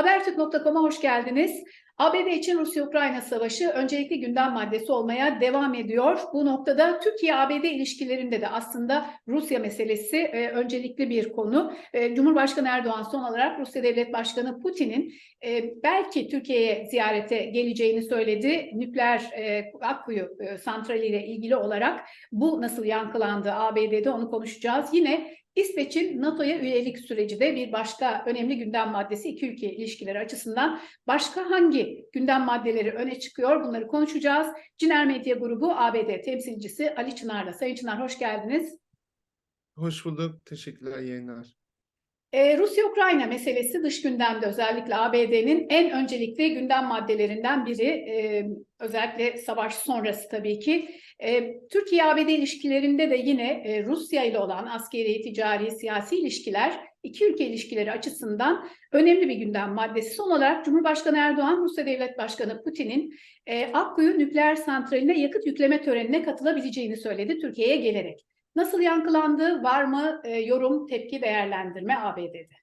Habertürk.com'a hoş geldiniz. ABD için Rusya-Ukrayna savaşı öncelikli gündem maddesi olmaya devam ediyor. Bu noktada Türkiye-ABD ilişkilerinde de aslında Rusya meselesi e, öncelikli bir konu. E, Cumhurbaşkanı Erdoğan son olarak Rusya Devlet Başkanı Putin'in e, belki Türkiye'ye ziyarete geleceğini söyledi. Nükleer e, Akkuyu e, santrali ilgili olarak bu nasıl yankılandı ABD'de onu konuşacağız. Yine İsveç'in NATO'ya üyelik süreci de bir başka önemli gündem maddesi iki ülke ilişkileri açısından. Başka hangi gündem maddeleri öne çıkıyor bunları konuşacağız. Ciner Medya Grubu ABD temsilcisi Ali Çınar'la. Sayın Çınar hoş geldiniz. Hoş bulduk. Teşekkürler yayınlar. Ee, Rusya-Ukrayna meselesi dış gündemde özellikle ABD'nin en öncelikli gündem maddelerinden biri. Ee, özellikle savaş sonrası tabii ki. Ee, Türkiye-ABD ilişkilerinde de yine e, Rusya ile olan askeri, ticari, siyasi ilişkiler iki ülke ilişkileri açısından önemli bir gündem maddesi. Son olarak Cumhurbaşkanı Erdoğan, Rusya Devlet Başkanı Putin'in e, Akkuyu nükleer santraline yakıt yükleme törenine katılabileceğini söyledi Türkiye'ye gelerek. Nasıl yankılandı? Var mı e, yorum, tepki, değerlendirme ABD'de?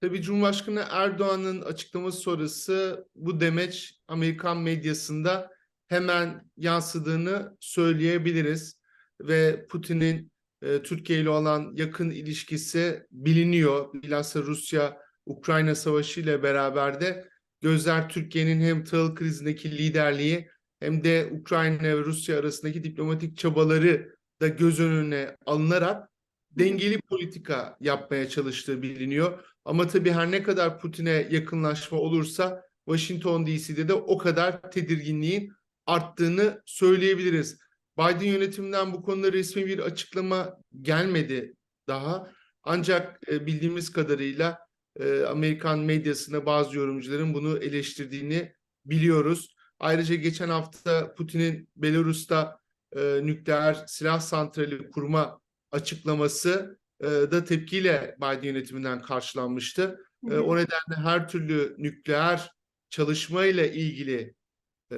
Tabii Cumhurbaşkanı Erdoğan'ın açıklaması sonrası bu demeç Amerikan medyasında hemen yansıdığını söyleyebiliriz. Ve Putin'in e, Türkiye ile olan yakın ilişkisi biliniyor. Bilhassa Rusya-Ukrayna savaşı ile beraber de gözler Türkiye'nin hem tahıl krizindeki liderliği hem de Ukrayna ve Rusya arasındaki diplomatik çabaları da göz önüne alınarak dengeli politika yapmaya çalıştığı biliniyor. Ama tabii her ne kadar Putin'e yakınlaşma olursa Washington DC'de de o kadar tedirginliğin arttığını söyleyebiliriz. Biden yönetiminden bu konuda resmi bir açıklama gelmedi daha. Ancak e, bildiğimiz kadarıyla e, Amerikan medyasında bazı yorumcuların bunu eleştirdiğini biliyoruz. Ayrıca geçen hafta Putin'in Belarus'ta e, nükleer silah santrali kurma açıklaması e, da tepkiyle Biden yönetiminden karşılanmıştı. E, o nedenle her türlü nükleer çalışma ile ilgili e,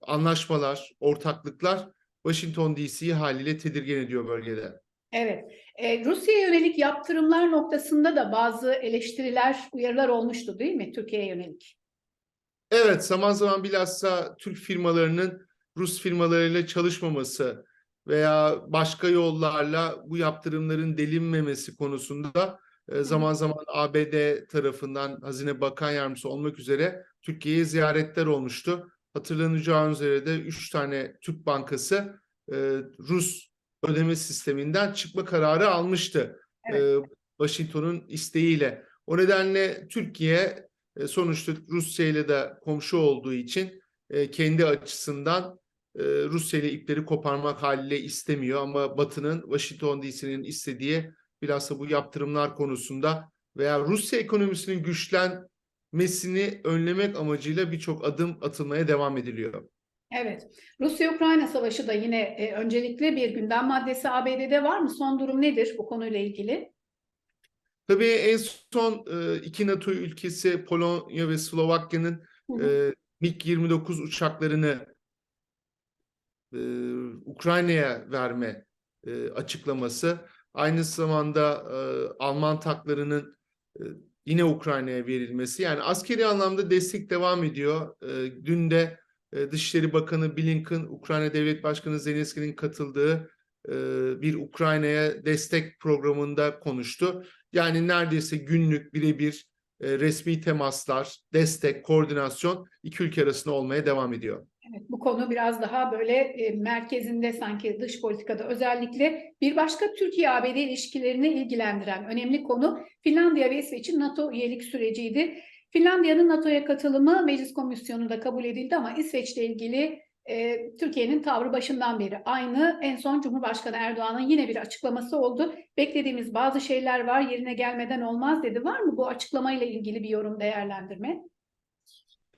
anlaşmalar, ortaklıklar Washington DC'yi haliyle tedirgin ediyor bölgede. Evet, e, Rusya'ya yönelik yaptırımlar noktasında da bazı eleştiriler, uyarılar olmuştu değil mi Türkiye'ye yönelik? Evet, zaman zaman bilhassa Türk firmalarının Rus firmalarıyla çalışmaması veya başka yollarla bu yaptırımların delinmemesi konusunda e, zaman zaman ABD tarafından Hazine Bakan Yardımcısı olmak üzere Türkiye'ye ziyaretler olmuştu. Hatırlanacağı üzere de 3 tane Türk Bankası e, Rus ödeme sisteminden çıkma kararı almıştı. Evet. E, Washington'un isteğiyle. O nedenle Türkiye e, sonuçta Rusya ile de komşu olduğu için e, kendi açısından e, Rusya ile ipleri koparmak haliyle istemiyor ama Batı'nın Washington DC'nin istediği bilhassa bu yaptırımlar konusunda veya Rusya ekonomisinin güçlenmesini önlemek amacıyla birçok adım atılmaya devam ediliyor. Evet, Rusya-Ukrayna savaşı da yine e, öncelikli bir gündem maddesi ABD'de var mı? Son durum nedir bu konuyla ilgili? Tabii en son e, iki NATO ülkesi Polonya ve Slovakya'nın e, MiG-29 uçaklarını e, Ukrayna'ya verme e, açıklaması. Aynı zamanda e, Alman taklarının e, yine Ukrayna'ya verilmesi. Yani askeri anlamda destek devam ediyor. E, dün de e, Dışişleri Bakanı Blinken, Ukrayna Devlet Başkanı Zelenski'nin katıldığı e, bir Ukrayna'ya destek programında konuştu. Yani neredeyse günlük birebir e, resmi temaslar, destek, koordinasyon iki ülke arasında olmaya devam ediyor. Evet, bu konu biraz daha böyle e, merkezinde sanki dış politikada özellikle bir başka Türkiye-ABD ilişkilerini ilgilendiren önemli konu Finlandiya ve İsveç'in NATO üyelik süreciydi. Finlandiya'nın NATO'ya katılımı meclis komisyonunda kabul edildi ama İsveç'le ilgili e, Türkiye'nin tavrı başından beri aynı. En son Cumhurbaşkanı Erdoğan'ın yine bir açıklaması oldu. Beklediğimiz bazı şeyler var yerine gelmeden olmaz dedi. Var mı bu açıklamayla ilgili bir yorum değerlendirme?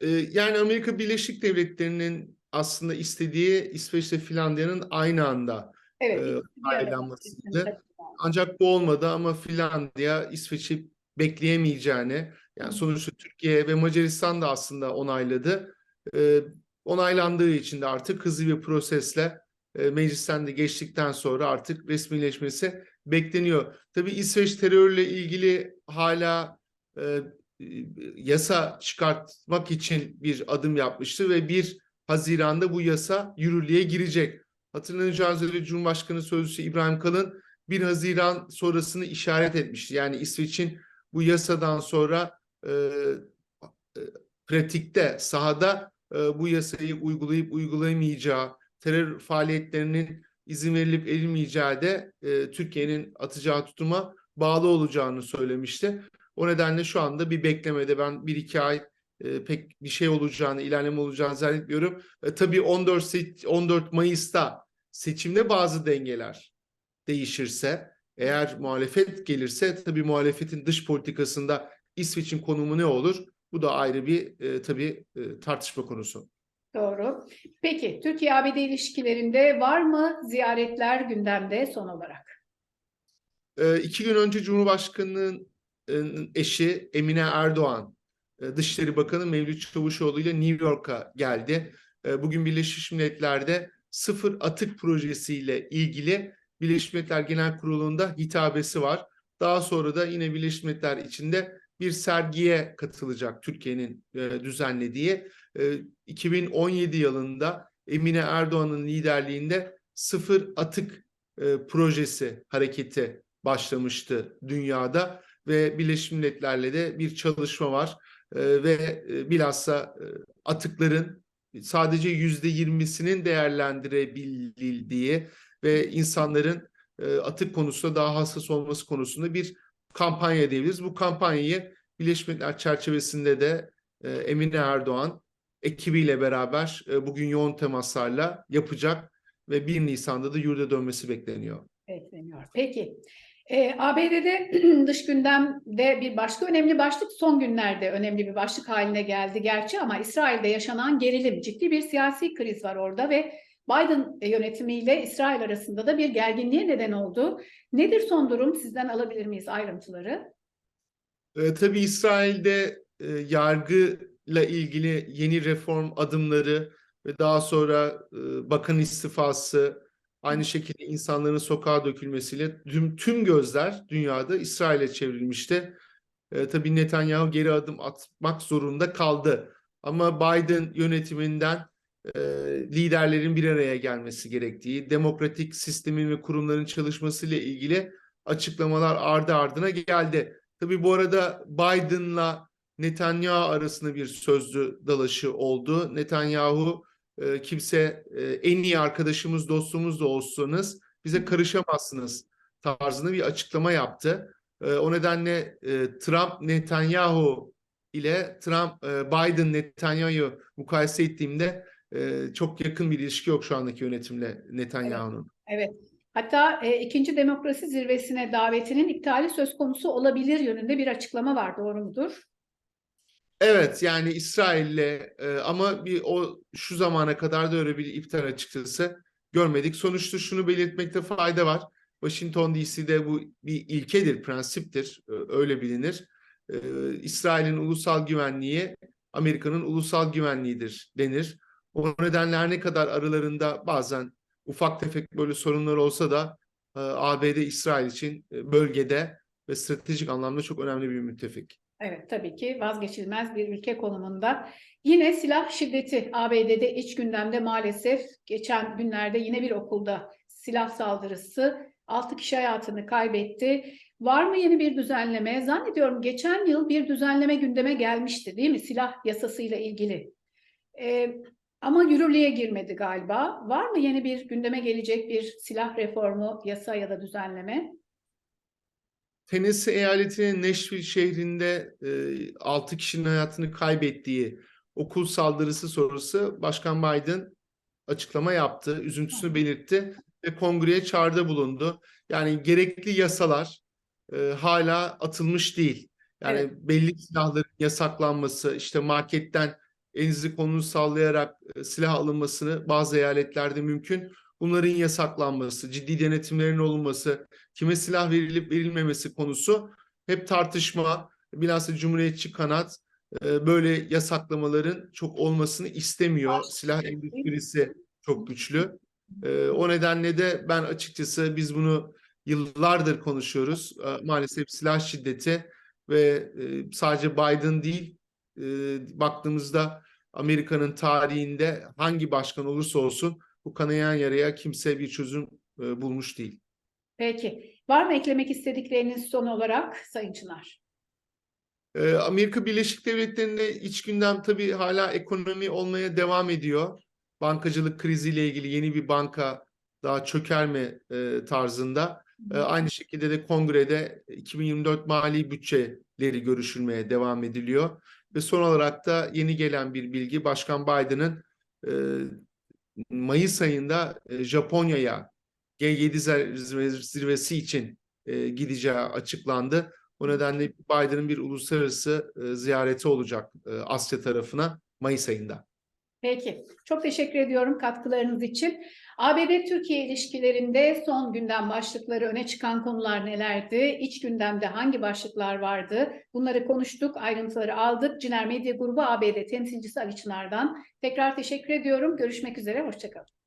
Ee, Yani Amerika Birleşik Devletleri'nin aslında istediği İsveç ve Finlandiya'nın aynı anda Evet. e, onaylanmasıydı. Ancak bu olmadı ama Finlandiya İsveç'i bekleyemeyeceğini yani sonuçta Türkiye ve Macaristan da aslında onayladı. Ee, onaylandığı için de artık hızlı bir prosesle e, meclisten de geçtikten sonra artık resmileşmesi bekleniyor. Tabii İsveç terörle ilgili hala e, yasa çıkartmak için bir adım yapmıştı ve 1 Haziran'da bu yasa yürürlüğe girecek. Hatırlanacağınız üzere Cumhurbaşkanı Sözcüsü İbrahim Kalın 1 Haziran sonrasını işaret etmişti. Yani İsveç'in bu yasadan sonra e, e, pratikte, sahada e, bu yasayı uygulayıp uygulayamayacağı, terör faaliyetlerinin izin verilip verilmeyeceği de e, Türkiye'nin atacağı tutuma bağlı olacağını söylemişti. O nedenle şu anda bir beklemede ben bir iki ay e, pek bir şey olacağını, ilerleme olacağını zannetmiyorum. E, tabii 14, se- 14 Mayıs'ta seçimde bazı dengeler değişirse, eğer muhalefet gelirse tabii muhalefetin dış politikasında İsveç'in konumu ne olur? Bu da ayrı bir e, tabii e, tartışma konusu. Doğru. Peki Türkiye-ABD ilişkilerinde var mı ziyaretler gündemde son olarak? E, iki gün önce Cumhurbaşkanı'nın eşi Emine Erdoğan, e, Dışişleri Bakanı Mevlüt Çavuşoğlu ile New York'a geldi. E, Bugün Birleşmiş Milletler'de sıfır atık projesiyle ilgili Birleşmiş Milletler Genel Kurulu'nda hitabesi var. Daha sonra da yine Birleşmiş Milletler içinde bir sergiye katılacak Türkiye'nin e, düzenlediği. E, 2017 yılında Emine Erdoğan'ın liderliğinde sıfır atık projesi hareketi başlamıştı dünyada ve Birleşmiş Milletler'le de bir çalışma var E, ve e, bilhassa e, atıkların sadece yüzde yirmisinin değerlendirebildiği ve insanların e, atık konusunda daha hassas olması konusunda bir kampanya diyebiliriz. Bu kampanyayı Birleşmiş Milletler çerçevesinde de Emine Erdoğan ekibiyle beraber bugün yoğun temaslarla yapacak ve 1 Nisan'da da yurda dönmesi bekleniyor. Bekleniyor. Peki. Ee, ABD'de dış gündemde bir başka önemli başlık son günlerde önemli bir başlık haline geldi gerçi ama İsrail'de yaşanan gerilim ciddi bir siyasi kriz var orada ve Biden yönetimiyle İsrail arasında da bir gerginliğe neden oldu. Nedir son durum? Sizden alabilir miyiz ayrıntıları? E, tabii İsrail'de e, yargıyla ilgili yeni reform adımları ve daha sonra e, bakan istifası, aynı şekilde insanların sokağa dökülmesiyle tüm, tüm gözler dünyada İsrail'e çevrilmişti. E, tabii Netanyahu geri adım atmak zorunda kaldı. Ama Biden yönetiminden e, liderlerin bir araya gelmesi gerektiği, demokratik sistemin ve kurumların çalışmasıyla ilgili açıklamalar ardı ardına geldi. Tabii bu arada Biden'la Netanyahu arasında bir sözlü dalaşı oldu. Netanyahu e, kimse e, en iyi arkadaşımız, dostumuz da olsanız bize karışamazsınız tarzında bir açıklama yaptı. E, o nedenle e, Trump Netanyahu ile Trump e, Biden Netanyahu mukayese ettiğimde çok yakın bir ilişki yok şu andaki yönetimle Netanyahu'nun. Evet. Hatta e, ikinci demokrasi zirvesine davetinin iptali söz konusu olabilir yönünde bir açıklama var. Doğru mudur? Evet yani İsrail'le e, ama bir o şu zamana kadar da öyle bir iptal açıkçası görmedik. Sonuçta şunu belirtmekte fayda var. Washington DC'de bu bir ilkedir, prensiptir, e, öyle bilinir. E, İsrail'in ulusal güvenliği Amerika'nın ulusal güvenliğidir denir. O nedenle her ne kadar aralarında bazen ufak tefek böyle sorunlar olsa da e, ABD İsrail için e, bölgede ve stratejik anlamda çok önemli bir müttefik. Evet tabii ki vazgeçilmez bir ülke konumunda. Yine silah şiddeti ABD'de iç gündemde maalesef geçen günlerde yine bir okulda silah saldırısı 6 kişi hayatını kaybetti. Var mı yeni bir düzenleme? Zannediyorum geçen yıl bir düzenleme gündeme gelmişti değil mi? Silah yasasıyla ilgili. Ee, ama yürürlüğe girmedi galiba. Var mı yeni bir gündeme gelecek bir silah reformu, yasa ya da düzenleme? Tennessee eyaletinin Nashville şehrinde e, 6 kişinin hayatını kaybettiği okul saldırısı sonrası Başkan Biden açıklama yaptı, üzüntüsünü belirtti ve kongreye çağrıda bulundu. Yani gerekli yasalar e, hala atılmış değil. Yani Evet. belli silahların yasaklanması, işte marketten elinizi kolunuzu sallayarak e, silah alınmasını bazı eyaletlerde mümkün. Bunların yasaklanması, ciddi denetimlerin olunması, kime silah verilip verilmemesi konusu hep tartışma. Bilhassa Cumhuriyetçi kanat e, böyle yasaklamaların çok olmasını istemiyor. Silah endüstrisi çok güçlü. E, o nedenle de ben açıkçası biz bunu yıllardır konuşuyoruz. E, maalesef silah şiddeti ve sadece Biden değil baktığımızda Amerika'nın tarihinde hangi başkan olursa olsun bu kanayan yaraya kimse bir çözüm e, bulmuş değil. Peki. Var mı eklemek istedikleriniz son olarak Sayın Çınar? Ee, Amerika Birleşik Devletleri'nde iç gündem tabii hala ekonomi olmaya devam ediyor. Bankacılık kriziyle ilgili yeni bir banka daha çöker mi e, tarzında. E, aynı şekilde de kongrede 2024 mali bütçeleri görüşülmeye devam ediliyor. Ve son olarak da yeni gelen bir bilgi Başkan Biden'ın e, Mayıs ayında e, Japonya'ya G7 zirve- zirvesi için e, gideceği açıklandı. O nedenle Biden'ın bir uluslararası e, ziyareti olacak Asya tarafına Mayıs ayında. Peki. Çok teşekkür ediyorum katkılarınız için. ABD-Türkiye ilişkilerinde son gündem başlıkları öne çıkan konular nelerdi? İç gündemde hangi başlıklar vardı? Bunları konuştuk, ayrıntıları aldık. Ciner Medya Grubu ABD temsilcisi Ali Çınar'dan tekrar teşekkür ediyorum. Görüşmek üzere, hoşçakalın.